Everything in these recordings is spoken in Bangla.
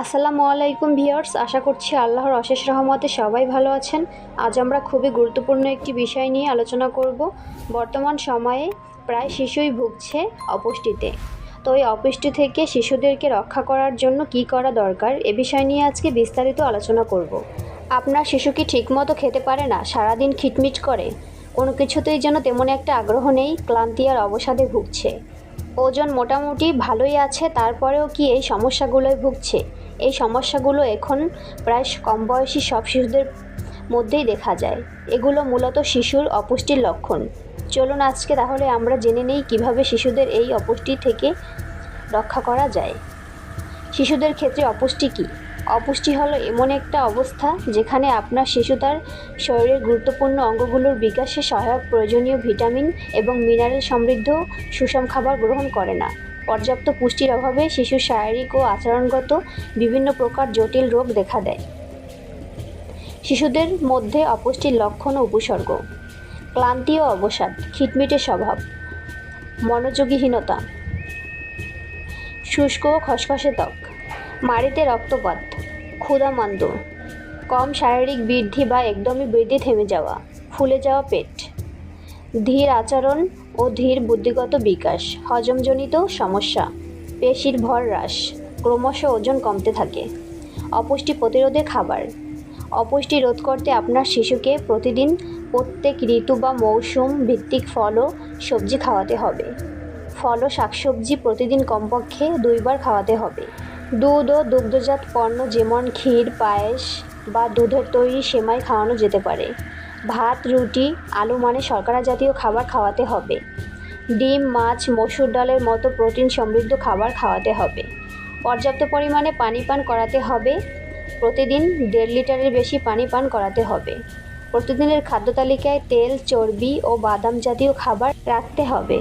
আসসালামু আলাইকুম ভিউয়ার্স, আশা করছি আল্লাহর অশেষ রহমতে সবাই ভালো আছেন। আজ আমরা খুবই গুরুত্বপূর্ণ একটি বিষয় নিয়ে আলোচনা করব। বর্তমান সময়ে প্রায় শিশুই ভুগছে অপুষ্টিতে। তো এই অপুষ্টি থেকে শিশুদেরকে রক্ষা করার জন্য কি করা দরকার, এ বিষয় নিয়ে আজকে বিস্তারিত আলোচনা করব। আপনার শিশু কি ঠিকমতো খেতে পারে না, সারাদিন খিটমিট করে? কোনো কিছুতেই যেন তেমন একটা আগ্রহ নেই, ক্লান্তি আর অবসাদে ভুগছে। ওজন মোটামুটি ভালোই আছে, তারপরেও কি এই সমস্যাগুলোয় ভুগছে? এই সমস্যাগুলো এখন প্রায় কম বয়সী সব শিশুদের মধ্যেই দেখা যায়। এগুলো মূলত শিশুর অপুষ্টির লক্ষণ। চলুন আজকে তাহলে আমরা জেনে নেই কীভাবে শিশুদের এই অপুষ্টি থেকে রক্ষা করা যায়। শিশুদের ক্ষেত্রে অপুষ্টি কী? অপুষ্টি হলো এমন একটা অবস্থা যেখানে আপনার শিশু তার শরীরের গুরুত্বপূর্ণ অঙ্গগুলোর বিকাশে সহায়ক প্রয়োজনীয় ভিটামিন এবং মিনারেল সমৃদ্ধ সুষম খাবার গ্রহণ করে না। পর্যাপ্ত পুষ্টির অভাবে শিশুর শারীরিক ও আচরণগত বিভিন্ন প্রকার জটিল রোগ দেখা দেয়। শিশুদের মধ্যে অপুষ্টির লক্ষণ ও উপসর্গ, ক্লান্তি ও অবসাদ, খিটমিটে স্বভাব, মনোযোগীহীনতা, শুষ্ক ও খসখসে ত্বক, মাড়িতে রক্তপাত ক্ষুধামান্দ কম শারীরিক বৃদ্ধি বা একদমই বৃদ্ধি থেমে যাওয়া, ফুলে যাওয়া পেট, ধীর আচরণ ও ধীর বুদ্ধিগত বিকাশ, হজমজনিত সমস্যা, পেশির ভর হ্রাস, ক্রমশ ওজন কমতে থাকে। অপুষ্টি প্রতিরোধে খাবার। অপুষ্টি রোধ করতে আপনার শিশুকে প্রতিদিন প্রত্যেক ঋতু বা মৌসুম ভিত্তিক ফল ও সবজি খাওয়াতে হবে। ফল ও শাকসবজি প্রতিদিন কমপক্ষে দুইবার খাওয়াতে হবে। দুধ ও দুগ্ধজাত পণ্য যেমন ক্ষীর, পায়েস বা দুধের তৈরি সেমাই খাওয়ানো যেতে পারে। ভাত, রুটি, আলু মানে শর্করা জাতীয় খাবার খাওয়াতে হবে। ডিম, মাছ, মসুর ডালের মতো প্রোটিন সমৃদ্ধ খাবার খাওয়াতে হবে। পর্যাপ্ত পরিমাণে পানি পান করাতে হবে। প্রতিদিন দেড় লিটারের বেশি পানি পান করাতে হবে। প্রতিদিনের খাদ্য তালিকায় তেল, চর্বি ও বাদাম জাতীয় খাবার রাখতে হবে।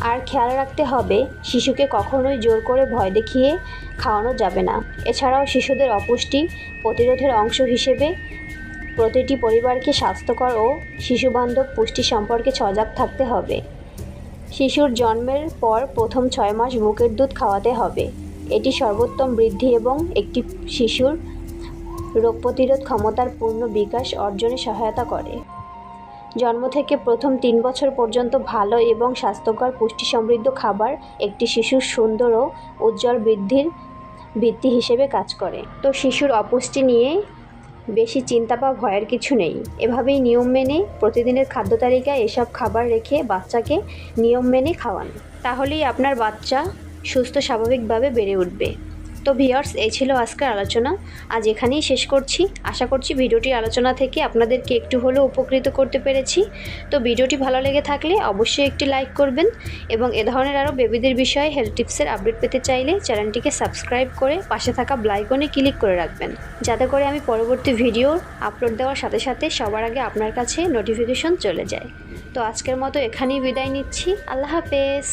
আর খেয়াল রাখতে হবে, শিশুকে কখনোই জোর করে ভয় দেখিয়ে খাওয়ানো যাবে না। এছাড়াও শিশুদের অপুষ্টি প্রতিরোধের অংশ হিসেবে প্রতিটি পরিবারকে স্বাস্থ্যকর ও শিশুবান্ধব পুষ্টি সম্পর্কে সজাগ থাকতে হবে। শিশুর জন্মের পর প্রথম ছয় মাস বুকের দুধ খাওয়াতে হবে। এটি সর্বোত্তম বৃদ্ধি এবং একটি শিশুর রোগ প্রতিরোধ ক্ষমতার পূর্ণ বিকাশ অর্জনে সহায়তা করে। জন্ম থেকে প্রথম তিন বছর পর্যন্ত ভালো এবং স্বাস্থ্যকর পুষ্টি সমৃদ্ধ খাবার একটি শিশুর সুন্দর ও উজ্জ্বল বৃদ্ধির ভিত্তি হিসেবে কাজ করে। তো শিশুর অপুষ্টি নিয়ে বেশি চিন্তা বা ভয়ের কিছু নেই। এভাবেই নিয়ম মেনে প্রতিদিনের খাদ্য তালিকায় এসব খাবার রেখে বাচ্চাকে নিয়ম মেনে খাওয়ান। তাহলেই আপনার বাচ্চা সুস্থ স্বাভাবিকভাবে বেড়ে উঠবে। তো ভিওর্স এই ছিল আজকের আলোচনা। আজ এখানেই শেষ করছি। আশা করছি ভিডিওটির আলোচনা থেকে আপনাদেরকে একটু হলেও উপকৃত করতে পেরেছি। তো ভিডিওটি ভালো লেগে থাকলে অবশ্যই একটি লাইক করবেন এবং এ ধরনের আরও বেবিদের বিষয়ে হেলথ টিপসের আপডেট পেতে চাইলে চ্যানেলটিকে সাবস্ক্রাইব করে পাশে থাকা ব্লাইকনে ক্লিক করে রাখবেন। যাতে করে আমি পরবর্তী ভিডিও আপলোড দেওয়ার সাথে সাথে সবার আগে আপনার কাছে নোটিফিকেশন চলে যায়। তো আজকের মতো এখানেই বিদায় নিচ্ছি। আল্লাহ হাফেজ।